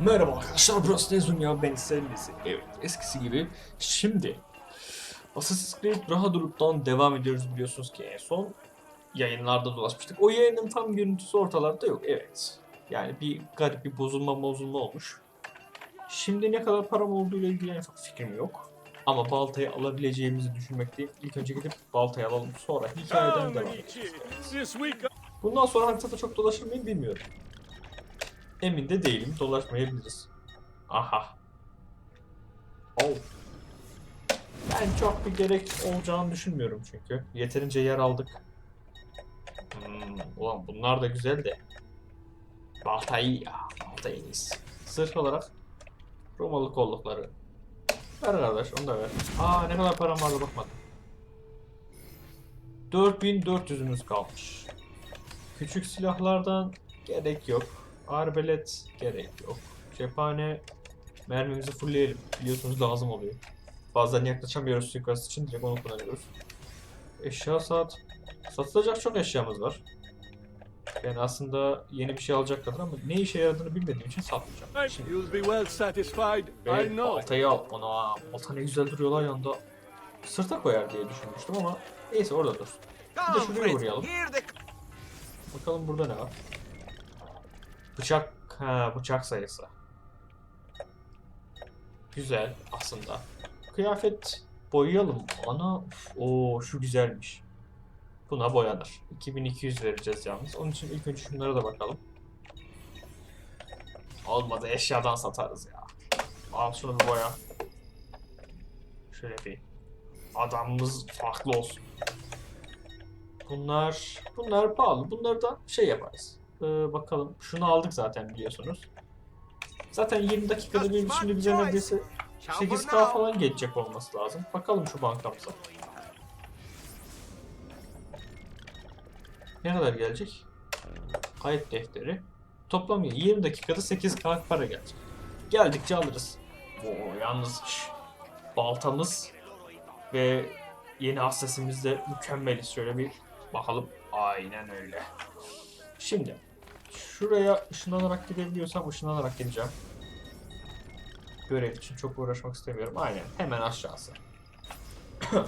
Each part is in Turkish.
Merhaba arkadaşlar burası Nezun ya ben Sellisi. Evet eskisi gibi. Şimdi Assassin's Creed Brotherhood'dan devam ediyoruz biliyorsunuz ki en son yayınlarda dolaşmıştık. O yayının tam görüntüsü ortalarda yok evet. Yani bir garip bir bozulma bozulma olmuş. Şimdi ne kadar param olduğu ile ilgili en ufak fikrim yok. Ama baltayı alabileceğimizi düşünmekteyim. İlk önce gidip baltayı alalım sonra hikayeden devam edeceğiz. Bundan sonra haritada çok dolaşır mıyım bilmiyorum. Emin de değilim. Dolaşmayabiliriz. Aha. Oh. Ben çok bir gerek olacağını düşünmüyorum çünkü. Yeterince yer aldık. Hmm, ulan bunlar da güzel de. Balta iyi ya. Sırf olarak Romalı kollukları. Ver kardeş onu da ver. Aa ne kadar param vardı bakmadım. 4400'ümüz kalmış. Küçük silahlardan gerek yok. Arbelet gerek yok. Cephane mermimizi fullleyelim. Biliyorsunuz lazım oluyor. Bazen yaklaşamıyoruz suikast için direkt onu kullanıyoruz. Eşya saat. Satılacak çok eşyamız var. Ben aslında yeni bir şey alacak kadar ama ne işe yaradığını bilmediğim için satmayacağım. Şimdi you'll be well satisfied. I ve know. baltayı al. Ana balta ne güzel duruyorlar yanında. Sırta koyar diye düşünmüştüm ama neyse orada dursun. Bir de şuraya uğrayalım. Bakalım burada ne var? Bıçak, ha bıçak sayısı. Güzel aslında. Kıyafet boyayalım. Ana, o şu güzelmiş. Buna boyanır. 2200 vereceğiz yalnız. Onun için ilk önce şunlara da bakalım. Olmadı eşyadan satarız ya. Al şunu bir boya. Şöyle bir adamımız farklı olsun. Bunlar bunlar pahalı. Bunları da şey yaparız. Ee, bakalım. Şunu aldık zaten biliyorsunuz. Zaten 20 dakikada bir şimdi bize neredeyse 8K falan geçecek olması lazım. Bakalım şu bankamıza. Ne kadar gelecek? Kayıt defteri. Toplam 20 dakikada 8K para gelecek. Geldikçe alırız. Oo, yalnız baltamız ve yeni hassasimiz de mükemmeliz. Şöyle bir bakalım. Aynen öyle. Şimdi şuraya ışınlanarak gidebiliyorsam ışınlanarak gideceğim. Görev için çok uğraşmak istemiyorum. Aynen. Hemen aşağısı.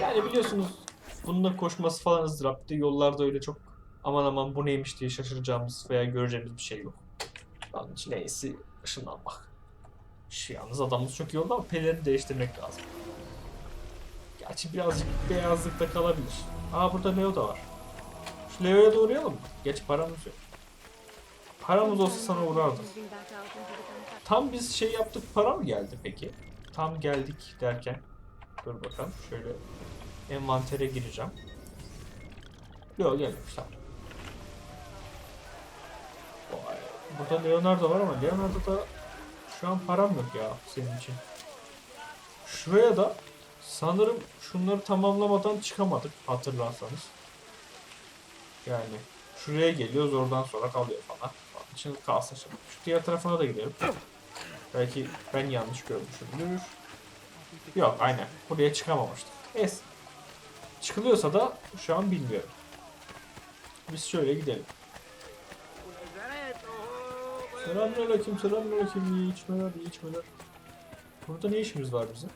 yani biliyorsunuz bununla koşması falan ızdıraptı. Yollarda öyle çok aman aman bu neymiş diye şaşıracağımız veya göreceğimiz bir şey yok. Onun için en iyisi ışınlanmak. Şu yalnız adamımız çok iyi oldu ama pelerini değiştirmek lazım. Gerçi birazcık beyazlıkta kalabilir. Aa burada Leo da var. Şu da uğrayalım? Geç paramız yok. Paramız olsa sana uğrardım. Tam biz şey yaptık para mı geldi peki? Tam geldik derken. Dur bakalım şöyle envantere gireceğim. Yok gelmemiş tamam. Burada Leonardo var ama Leonardo'da şu an param yok ya senin için. Şuraya da sanırım şunları tamamlamadan çıkamadık hatırlarsanız. Yani şuraya geliyoruz oradan sonra kalıyor falan. İçin kalsın şimdi. Şu diğer tarafına da gidelim. Belki ben yanlış görmüşümdür. Yok aynen. Buraya çıkamamıştık. Es. Çıkılıyorsa da şu an bilmiyorum. Biz şöyle gidelim. Selamünaleyküm, selamünaleyküm. İyi içmeler, iyi içmeler. Burada ne işimiz var bizim?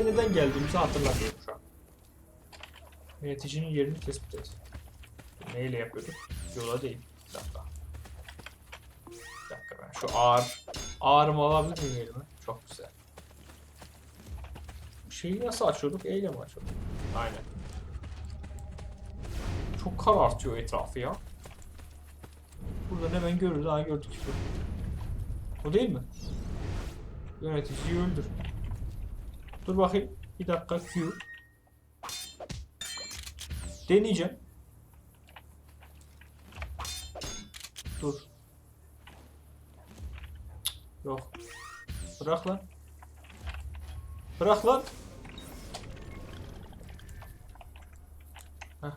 Buraya neden geldiğimizi hatırlamıyorum şu an. Yöneticinin yerini tespit et. Neyle yapıyorduk? Yola değil. Bir dakika. Bir dakika ben şu ağır ağrımı alabilir miyim elime? Çok güzel. Şeyi nasıl açıyorduk? Eyle mi açıyorduk? Aynen. Çok karartıyor etrafı ya. Buradan hemen görürüz. Ha gördük işte. Bu değil mi? Yöneticiyi öldür. Dur bakayım. Bir dakika Q. Deneyeceğim. Dur. Yok. Bırak lan. Bırak lan. Heh.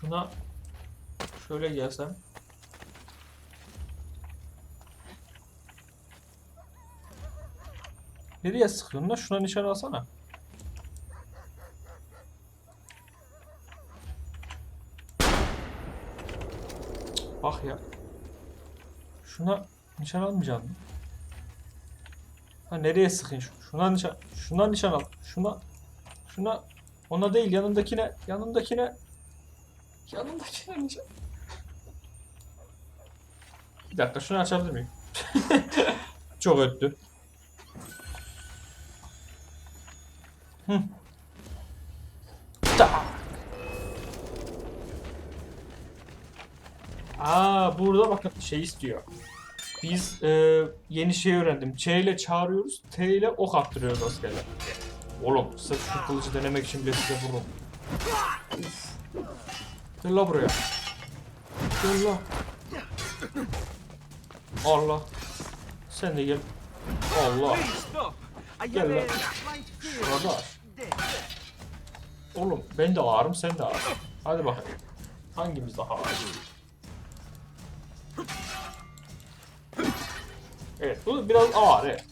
Şuna şöyle gelsem. Nereye sıkıyorsun lan? Şuna nişan alsana. Bak ya. Şuna nişan almayacağım mı? Ha nereye sıkayım? Şu- Şuna nişan, şundan nişan al. Şuna, şuna, ona değil yanındakine, yanındakine, yanındakine nişan. Bir dakika şunu açabilir miyim? Çok öttü. Hı. Aa burada bakın şey istiyor. Biz e, yeni şey öğrendim. Ç ile çağırıyoruz, T ile ok attırıyoruz askerler. Oğlum sırf şu kılıcı denemek için bile size vururum. Gel la buraya. Gel la. Allah. Sen de gel. Allah. Gel have lan. a slight fear Şurada. Oğlum ben de ağrım sen de ağrım. Hadi bakayım. Hangimiz daha ağır? Evet bu biraz ağır evet.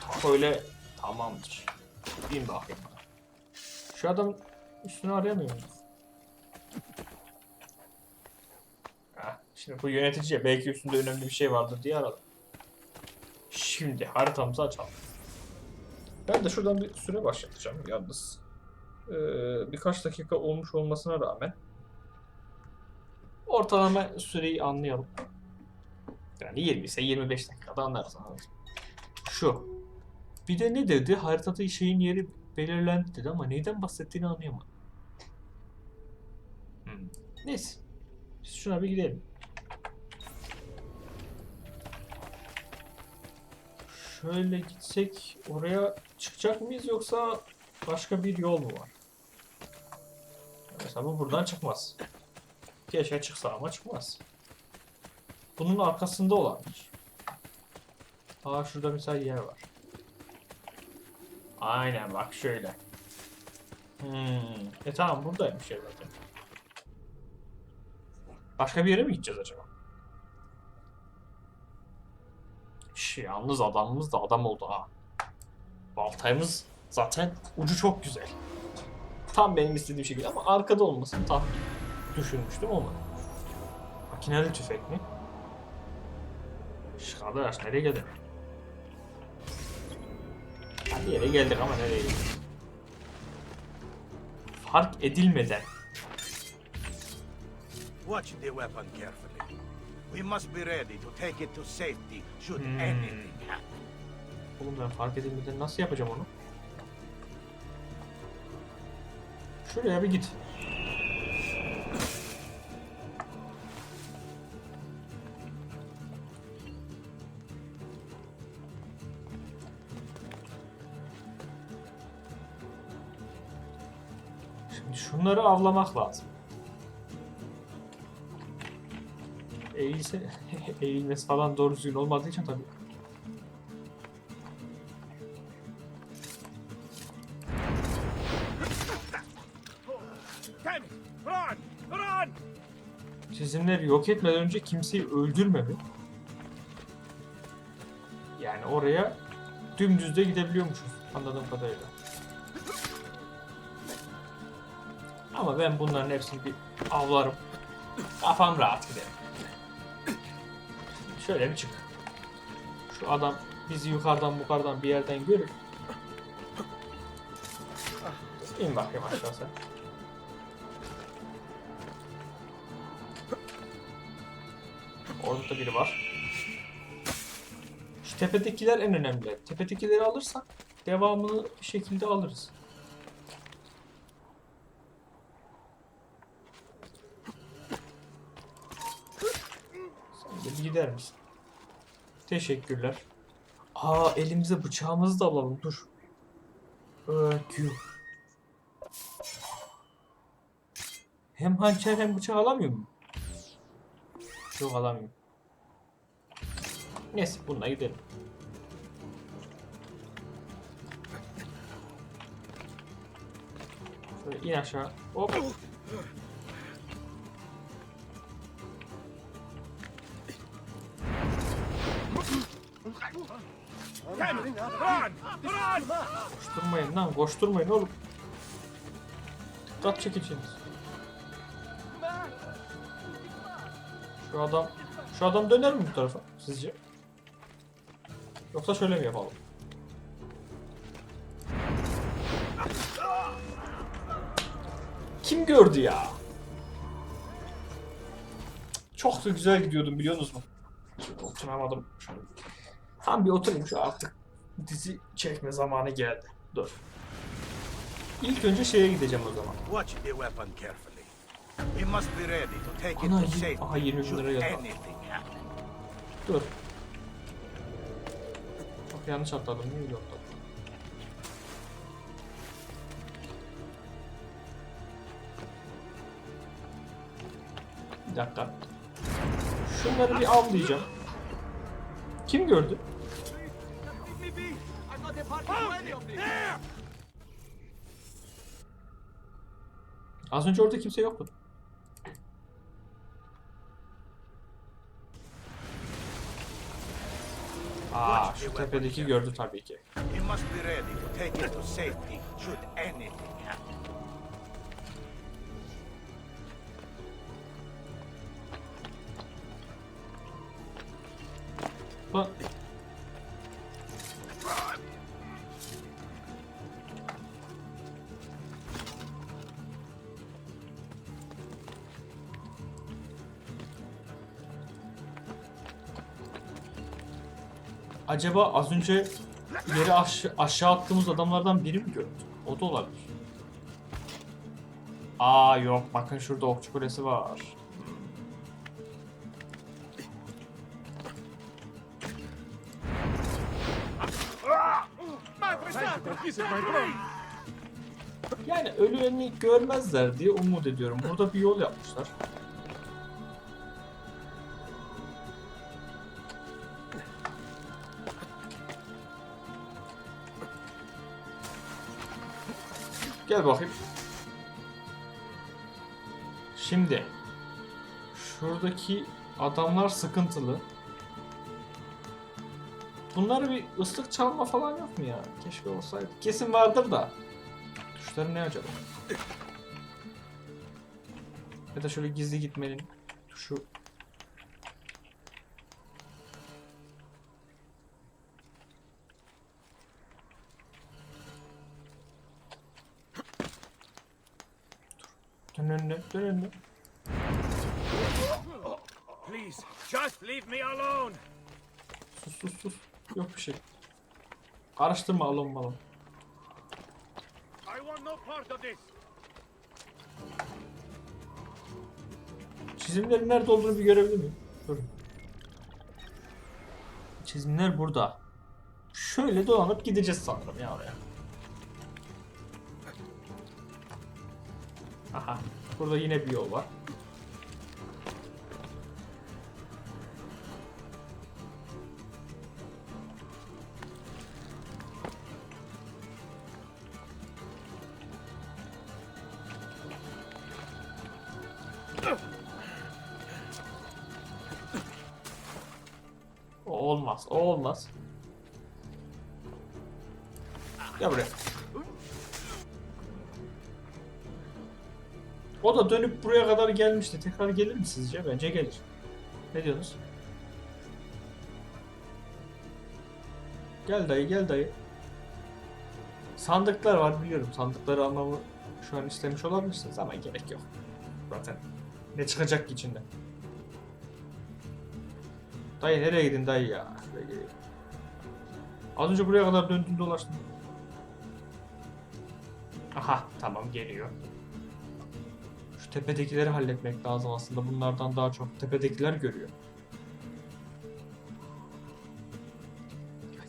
Tak öyle tamamdır. Bin bakayım. Şu adam üstünü arayamıyor muyum? Ha, şimdi bu yönetici belki üstünde önemli bir şey vardır diye aradım. Şimdi haritamızı açalım. Ben de şuradan bir süre başlatacağım yalnız. Ee, birkaç dakika olmuş olmasına rağmen ortalama süreyi anlayalım. Yani 20 ise 25 dakikada anlarız. Şu. Bir de ne dedi? Haritada şeyin yeri belirlendi dedi ama neyden bahsettiğini anlayamadım. Hmm. Neyse. Biz şuna bir gidelim. Şöyle gitsek oraya çıkacak mıyız yoksa başka bir yol mu var? Mesela bu buradan çıkmaz. Keşke çıksa ama çıkmaz. Bunun arkasında olanmış. Aa şurada mesela yer var. Aynen bak şöyle. Hmm. E tamam buradaymış ya. Başka bir yere mi gideceğiz acaba? Şş, yalnız adamımız da adam oldu ha. Baltayımız zaten ucu çok güzel. Tam benim istediğim şekilde ama arkada olmasını tam düşünmüştüm ama. Makineli tüfek mi? Şş, Arkadaş nereye geldik? Ha, Bir yere geldik ama nereye geldik? Fark edilmeden Watch the weapon carefully. We must be ready to take it to safety should Hmm. anything happen. Oğlum ben fark edilmeden nasıl yapacağım onu? Şuraya bir git. Şimdi şunları avlamak lazım. Eğilse, eğilmesi falan doğru düzgün olmadığı için tabii çizimleri yok etmeden önce kimseyi öldürme mi? Yani oraya dümdüz de gidebiliyormuşuz anladığım kadarıyla. Ama ben bunların hepsini bir avlarım. Kafam rahat giderim. Şöyle bir çık. Şu adam bizi yukarıdan yukarıdan bir yerden görür. İn bakayım aşağı sen. Orada da biri var. Şu tepedekiler en önemli. Tepedekileri alırsak devamını bir şekilde alırız. Sen de bir gider misin? Teşekkürler. Aa elimize bıçağımızı da alalım dur. Ökü. Hem hançer hem bıçak alamıyor mu? Yok alamıyorum. Neyse bununla gidelim. Şöyle in aşağı. Hop. Koşturmayın lan koşturmayın oğlum. Dikkat çekeceğiniz. Şu adam şu adam döner mi bu tarafa sizce? Yoksa şöyle mi yapalım? Kim gördü ya? Çok da güzel gidiyordum biliyorsunuz mu? Oturamadım. Tam bir oturayım şu artık dizi çekme zamanı geldi. Dur. İlk önce şeye gideceğim o zaman. Watch the weapon carefully. We must be ready to take it Ana, to y- safety aha, 20 bin lira. Dur. Çok yanlış atladım. Niye öyle atladım? Bir dakika. Şunları bir avlayacağım. Kim gördü? Az önce orada kimse yoktu. Aa, şu tepedeki gördü tabii ki. We Acaba az önce yere aş- aşağı attığımız adamlardan biri mi gördü? O da olabilir. Aa yok bakın şurada okçu kulesi var. Yani ölülerini görmezler diye umut ediyorum. Burada bir yol yapmışlar. Gel bakayım. Şimdi şuradaki adamlar sıkıntılı. Bunları bir ıslık çalma falan yok mu ya? Keşke olsaydı. Kesin vardır da. Tuşları ne acaba? Ya da şöyle gizli gitmenin tuşu. Dön önüne, dön önüne. Please, just leave me alone. Sus sus sus. Yok bir şey. Karıştırma alın malın. I want no part of this. Çizimlerin nerede olduğunu bir görebilir miyim? Dur. Çizimler burada. Şöyle dolanıp gideceğiz sanırım ya oraya. Burada yine bir yol var. O olmaz. O olmaz. Gel buraya. O da dönüp buraya kadar gelmişti. Tekrar gelir mi sizce? Bence gelir. Ne diyorsunuz? Gel dayı, gel dayı. Sandıklar var biliyorum. Sandıkları almamı şu an istemiş olabilirsiniz ama gerek yok. Zaten ne çıkacak ki içinden? Dayı nereye gidin dayı ya? Az önce buraya kadar döndün dolaştın. Aha tamam geliyor. Tepedekileri halletmek lazım aslında. Bunlardan daha çok tepedekiler görüyor.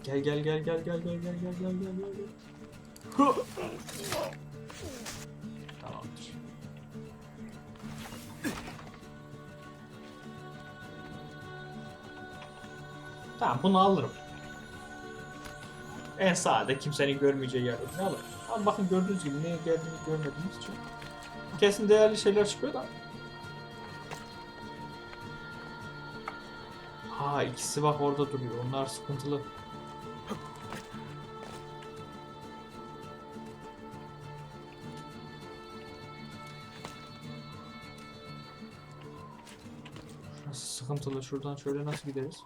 Gel gel gel gel gel gel gel gel gel gel gel! Tamamdır. Tamam bunu alırım. En sağda kimsenin görmeyeceği yerde alırım. Ama bakın gördüğünüz gibi neye geldiğini görmediğimiz için. Kesin değerli şeyler çıkıyor da. Ha ikisi bak orada duruyor. Onlar sıkıntılı. Şurası sıkıntılı. Şuradan şöyle nasıl gideriz?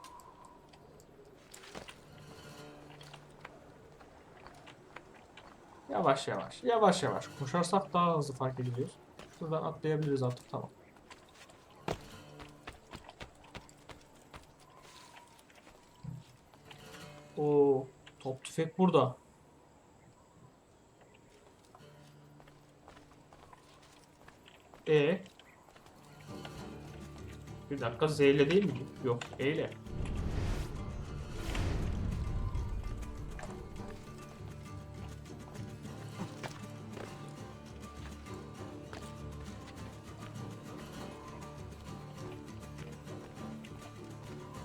Yavaş yavaş. Yavaş yavaş. Koşarsak daha hızlı fark ediliyoruz. Şuradan atlayabiliriz artık. Tamam. Oo, top tüfek burada. E Bir dakika Z ile değil mi? Yok, E ile.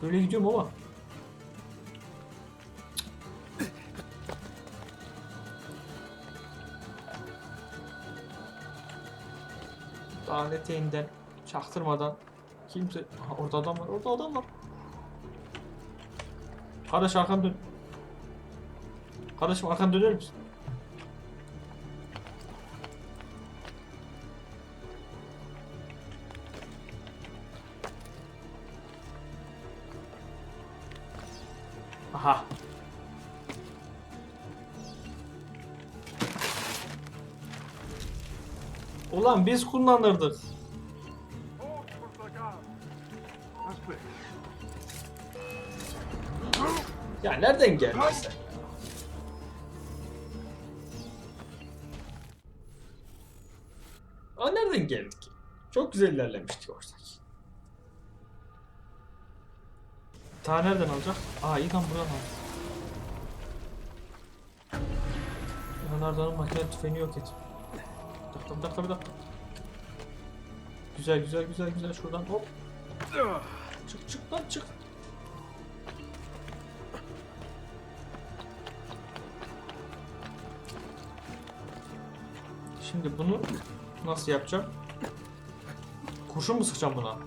Böyle gidiyorum ama. Dağın eteğinden çaktırmadan kimse... Aha, orada adam var, orada adam var. Kardeş arkan dön. Kardeşim arkan döner misin? Biz kullanırdık. Ya nereden ya? Aa nereden geldik? Çok güzel ilerlemiştik oysa ki. Ta nereden alacak? Aa iyi lan buradan al. Yanardağ'ın makine tüfeğini yok et. Bir dakika bir dakika bir dakika. Güzel güzel güzel güzel şuradan hop. Çık çık lan çık. Şimdi bunu nasıl yapacağım? Kurşun mu sıkacağım buna?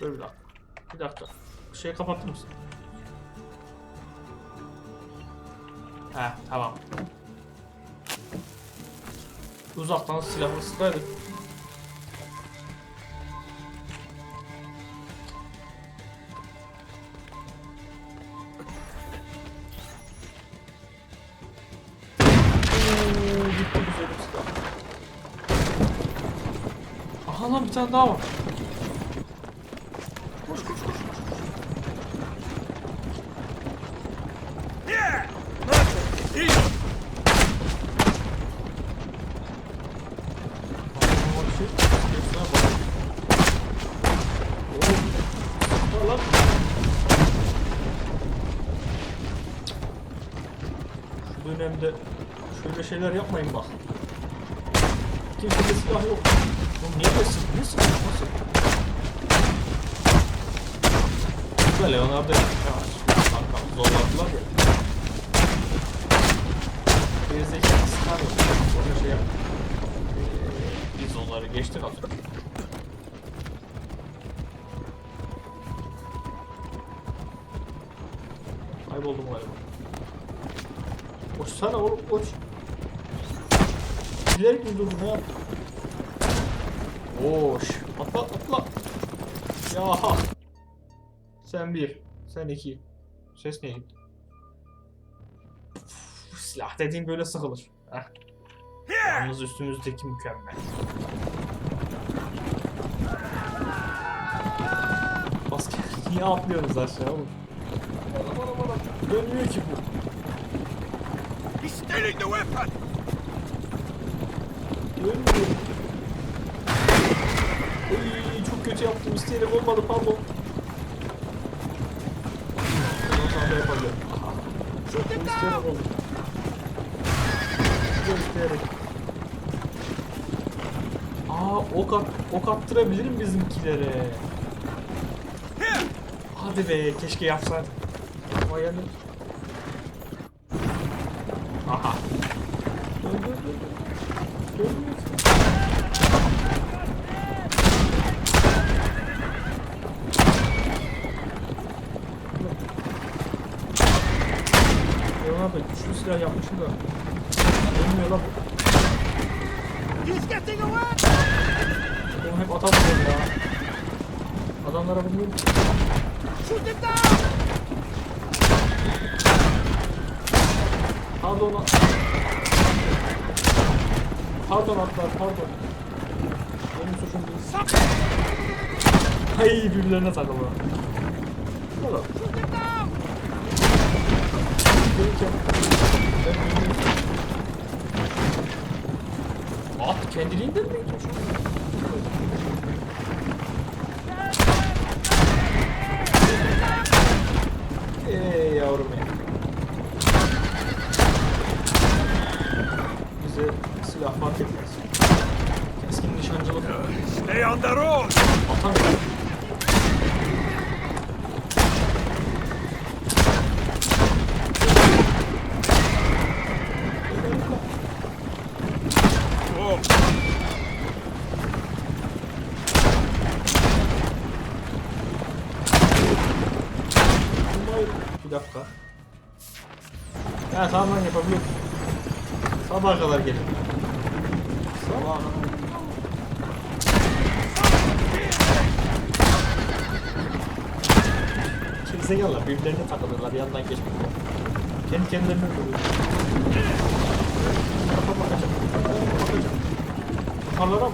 Dur bir dakika. Bir dakika. Şeyi kapattın mısın? He tamam. Uzaktan silahla sıkaydık. Aha lan bir tane daha var. Koş koş koş. koş. Yeah! Aa, şey, göğsüne bak. Oo, var lan. Şu dönemde şöyle şeyler yapmayın bak. Kimsede silah yok. Oğlum niye sık? Niye sık? Nasıl? Böyle onlar da yavaş. Kankam zorladılar ya. Gerizekalı sıkar yok. Böyle şey yap. Ee, Biz onları geçtik önce. Kayboldum galiba. Koşsana oğlum koş. Bilerek mi durdun yaptın? Koş. Atla atla. Ya. Sen bir. Sen iki. Ses? Uf, Silah dediğin böyle sıkılır. Heh. Yalnız üstümüzdeki mükemmel. Basket niye atlıyorsunuz aşağı oğlum? Bana bana bana. Dönmüyor ki bu. He's stealing the weapon! Oy, çok kötü yaptım. İsteyerek olmadı pardon. Ondan sonra da yapacağım. İsteyerek. Aa ok, at, ok attırabilirim bizimkilere. Hadi be keşke yapsaydım. Ama yani. Aha. Dön dön dön. dön. Dönmüyor. Silah yapmışım da. Olmuyor lan. Oğlum hep ata vuruyor ya. Adamlara down! Pardon. Pardon atlar pardon. Benim suçum değil. Ay birbirlerine takıldı. Oğlum. Shoot him kendiliğinden mi gidiyor birbirlerine takılıyorlar yandan geçmiyor. Kendi kendilerine vuruyor. Tarafa bakacağım. Tarafa bakacağım. Yukarılara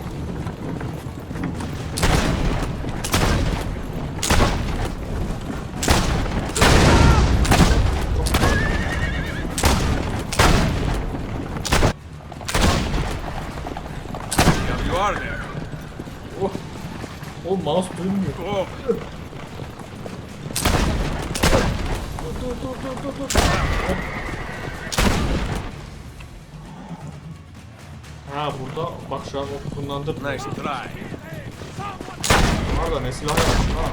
kullandı. nice try. Var da ne silah yapmış ha.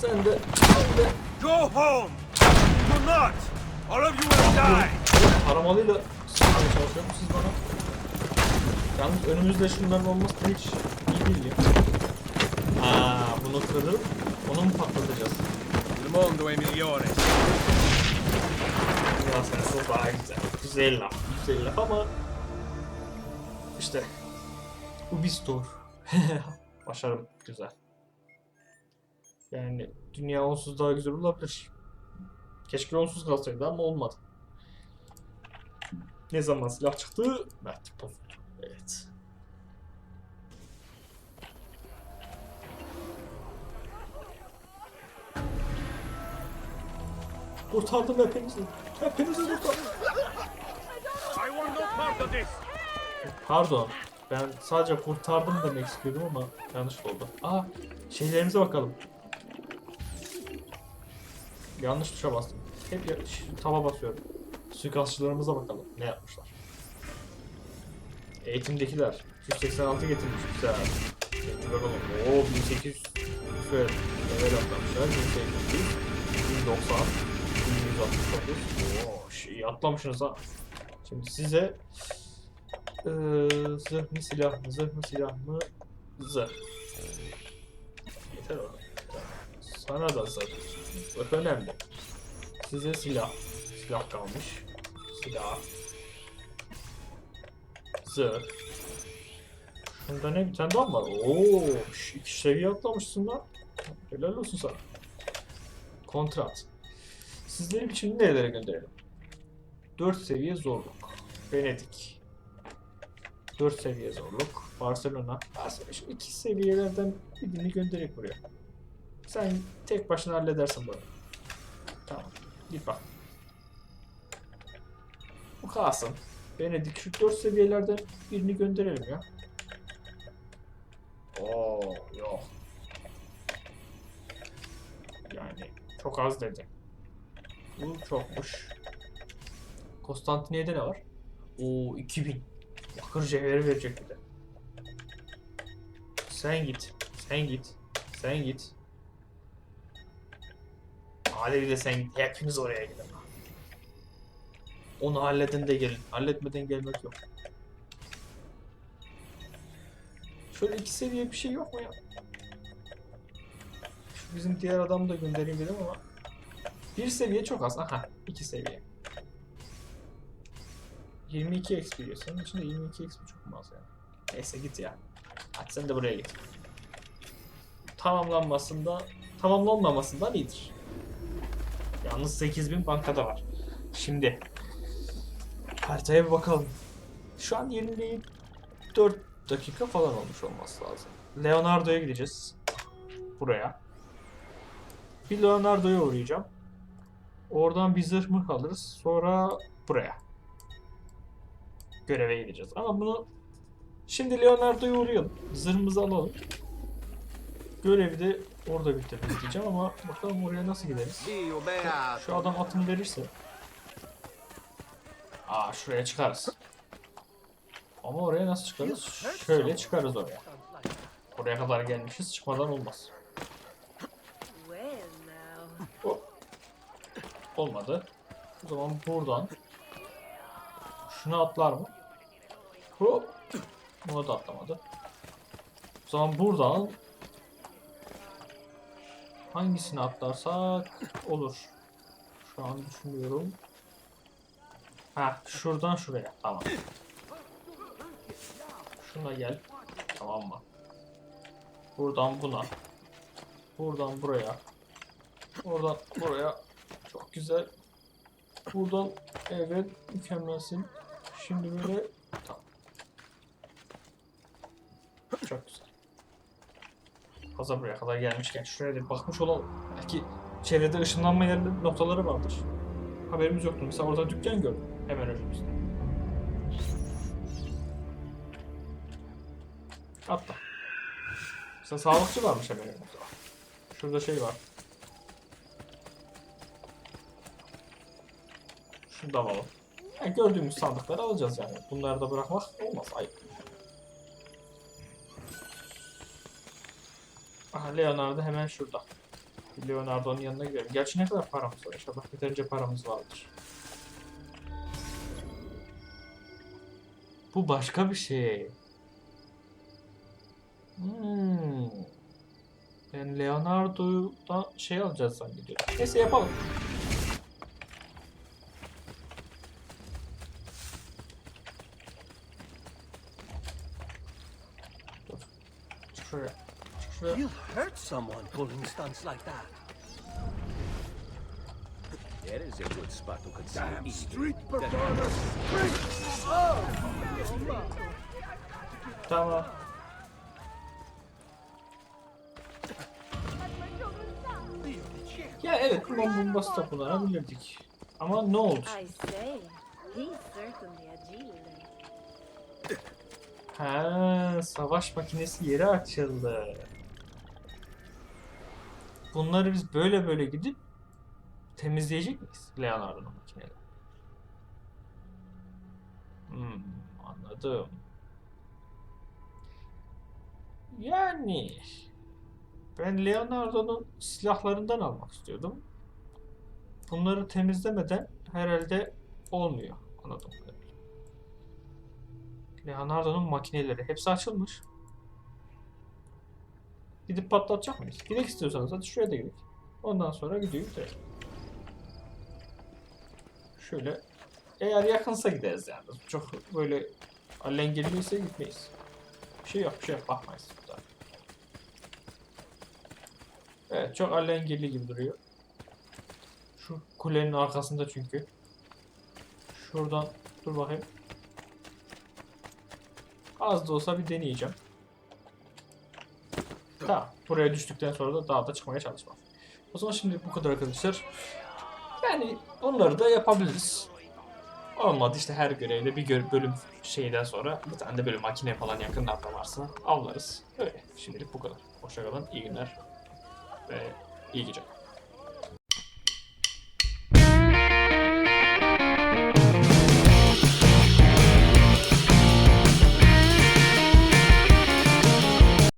Sen de sen de Go home! Do not! All of you will die! Taramalıyla sıkmaya çalışıyor musunuz bana? Yalnız önümüzde şunların olması da hiç iyi değil ya. Aa, bunu kırıp onu mu patlatacağız? Il mondo è migliore. Ya sensiz daha güzel. Güzel laf. Güzel laf ama işte Ubistor. Başarım güzel. Yani dünya onsuz daha güzel olabilir. Keşke onsuz kalsaydı ama olmadı. Ne zaman silah çıktı? Mert bozuldu. Evet. Kurtardım hepinizi. Hepinizi kurtardım. Pardon. Ben sadece kurtardım demek istiyordum ama yanlış oldu. Aa, şeylerimize bakalım. Yanlış tuşa bastım. Hep tava basıyorum. Suikastçılarımıza bakalım. Ne yapmışlar? Eğitimdekiler. 186 getirmiş güzel. Şimdi bakalım. Oo 1800 küfür. Level atlamışlar. 1800. 1090. 1169. Oo şey atlamışsınız ha. Şimdi size ee, zırh mı silah mı zırh mı silah mı zırh. Yeter o. Sana da. Zırh önemli. Size silah. Silah kalmış. Silah. Zırh. Şunda ne bir tane daha var? Oo, iki seviye atlamışsın lan. Helal olsun sana. Kontrat. Sizleri için nerelere gönderelim? 4 seviye zorluk. Venedik. 4 seviye zorluk. Barcelona. Barcelona şu iki seviyelerden birini göndererek buraya. Sen tek başına halledersin bunu. Tamam. Git bak. Bu kalsın. Venedik şu 4 seviyelerden birini gönderelim ya. Oo yok. Yani çok az dedi. Bu çokmuş. Konstantiniye'de ne var? Oo 2000. Bakır cevheri verecek bir de. Sen git. Sen git. Sen git. Bir de sen git. Hepiniz oraya gidin. Onu halledin de gelin. Halletmeden gelmek yok. Şöyle iki seviye bir şey yok mu ya? Şu bizim diğer adamı da göndereyim dedim ama bir seviye çok az. Aha iki seviye. 22 XP diyor. Senin için de 22 XP çok mu az yani? Neyse git ya. Hadi sen de buraya git. Tamamlanmasında, tamamlanmamasından iyidir. Yalnız 8000 bankada var. Şimdi haritaya bir bakalım. Şu an 24 dakika falan olmuş olması lazım. Leonardo'ya gideceğiz. Buraya. Bir Leonardo'ya uğrayacağım. Oradan bir zırh mırh alırız. Sonra buraya. Göreve gideceğiz. Ama bunu şimdi Leonardo'ya uğrayalım. Zırhımızı alalım. Görevi de orada bitiririz diyeceğim ama bakalım oraya nasıl gideriz. Şu adam atımı verirse. Aa şuraya çıkarız. Ama oraya nasıl çıkarız? Şöyle çıkarız oraya. Oraya kadar gelmişiz çıkmadan olmaz. Hop. Olmadı. O zaman buradan. Şunu atlar mı? Hop. Bunu da atlamadı. O zaman buradan hangisini atlarsak olur. Şu an düşünüyorum. Ha, şuradan şuraya. Tamam. Şuna gel. Tamam mı? Buradan buna. Buradan buraya. Oradan buraya. Çok güzel. Buradan evet mükemmelsin. Şimdi böyle tamam. Çok güzel. Hazır buraya kadar gelmişken şuraya da bakmış olalım. Belki çevrede ışınlanma yerleri noktaları vardır. Haberimiz yoktu. Mesela orada dükkan gördüm. Hemen önümüzde. Atla. Mesela sağlıkçı varmış hemen önümüzde. Şurada şey var. Şunu da alalım. Yani gördüğümüz sandıkları alacağız yani. Bunları da bırakmak olmaz. Ayıp. Aha Leonardo hemen şurada. Leonardo'nun yanına gidelim. Gerçi ne kadar paramız var? İnşallah yeterince paramız vardır. Bu başka bir şey. Hmm. Ben Leonardo'dan şey alacağız zannediyorum. Neyse yapalım. Dur. Şuraya. Şuraya. You hurt someone pulling stunts like that. There is a good spot to conceal Damn evil. street performers! Tamam. Ya evet kumon bombası da kullanabilirdik. Ama ne oldu? I say, he's certainly a Gillen. Ha, savaş makinesi yeri açıldı. Bunları biz böyle böyle gidip temizleyecek miyiz Leonardo'nun makineleri? Hmm, anladım. Yani ben Leonardo'nun silahlarından almak istiyordum. Bunları temizlemeden herhalde olmuyor. Anladım. Leonardo'nun makineleri. Hepsi açılmış. Gidip patlatacak mıyız? Gidek istiyorsanız hadi şuraya da gidelim. Ondan sonra videoyu bitirelim. Şöyle. Eğer yakınsa gideriz yani. Çok böyle alengirliyse gitmeyiz. Bir şey yok, bir şey yok. Bakmayız. burada. Evet, çok alengirli gibi duruyor. Şu kulenin arkasında çünkü. Şuradan dur bakayım. Az da olsa bir deneyeceğim. Tamam. Buraya düştükten sonra da daha da çıkmaya çalışmam. O zaman şimdi bu kadar arkadaşlar. Yani bunları da yapabiliriz. Olmadı işte her görevde bir bölüm şeyden sonra bir tane de böyle makine falan yakınlarda varsa avlarız. Öyle. Şimdilik bu kadar. Hoşçakalın. iyi günler. Ve iyi geceler.